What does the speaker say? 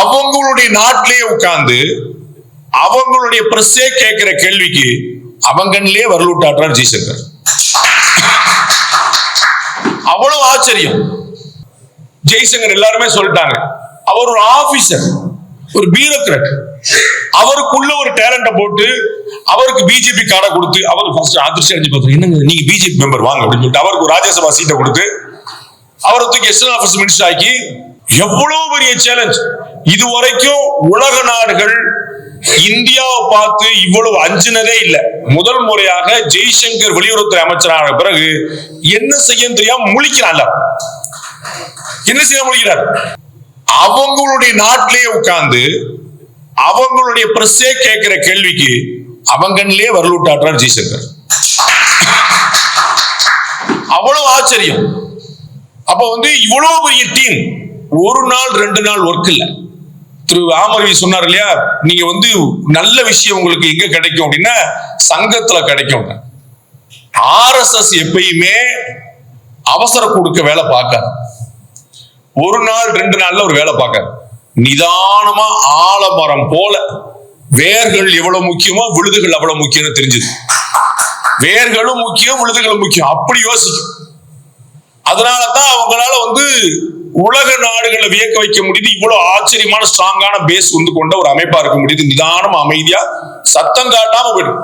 அவங்களுடைய நாட்டிலேயே உட்கார்ந்து அவங்களுடைய பிரஸ்ஸே கேட்கிற கேள்விக்கு அவங்கன்லயே வரலூட்டாற்றார் ஜெய்சங்கர் அவ்வளவு ஆச்சரியம். ஜெய்சங்கர் எல்லாருமே சொல்லிட்டாங்க. அவர் ஒரு ஆபீசர் ஒரு பியூரோக்ராட் அவருக்குள்ள ஒரு டேலண்ட போட்டு அவருக்கு பிஜேபி கார்டை கொடுத்து அவர் ஃபர்ஸ்ட் அதிர்ச்சி அடைஞ்சு பார்த்து என்னங்க நீங்க பிஜேபி மெம்பர் வாங்க அப்படின்னு சொல்லிட்டு அவருக்கு ராஜ்யசபா சீட்டை கொடுத்து அவரை தூக்கி எக்ஸ்டர்னல் ஆஃபீஸ் மினிஸ்டர் ஆக்கி எவ்வளவு பெரிய சேலஞ்ச் இது வரைக்கும் உலக நாடுகள் இந்தியாவை பார்த்து இவ்வளவு அஞ்சினதே இல்லை. முதல் முறையாக ஜெய்சங்கர் வெளியுறவுத்துறை அமைச்சரான பிறகு என்ன செய்ய தெரியாம முழிக்கிறான்ல. என்ன செய்ய முழிக்கிறார்? அவங்களுடைய நாட்டிலேயே உட்கார்ந்து அவங்களுடைய பிரஸ்ஸே கேட்கிற கேள்விக்கு அவங்கன்லயே வரலூட்டாற்றார் ஜெய்சங்கர். அவ்வளவு ஆச்சரியம். அப்ப வந்து இவ்வளவு பெரிய டீம் ஒரு நாள் ரெண்டு நாள் ஒர்க் இல்ல. திரு ஆமரவி சொன்னார் இல்லையா? நீங்க வந்து நல்ல விஷயம் உங்களுக்கு எங்க கிடைக்கும் அப்படின்னா சங்கத்துல கிடைக்கும். ஆர்எஸ்எஸ் எப்பயுமே அவசர கொடுக்க வேலை பார்க்காது. ஒரு நாள் ரெண்டு நாள்ல ஒரு வேலை பார்க்காது. நிதானமா ஆலமரம் போல வேர்கள் எவ்வளவு முக்கியமோ விழுதுகள் அவ்வளவு முக்கியம்னு தெரிஞ்சது. வேர்களும் முக்கியம் விழுதுகளும் முக்கியம். அப்படி யோசிக்கும். அதனாலதான் அவங்களால வந்து உலக நாடுகளை வியக்க வைக்க முடியுது. இவ்வளவு ஆச்சரியமான ஸ்ட்ராங்கான பேஸ் வந்து கொண்ட ஒரு அமைப்பா இருக்க முடியுது. நிதானம் அமைதியா சத்தம் காட்டாம போயிடும்.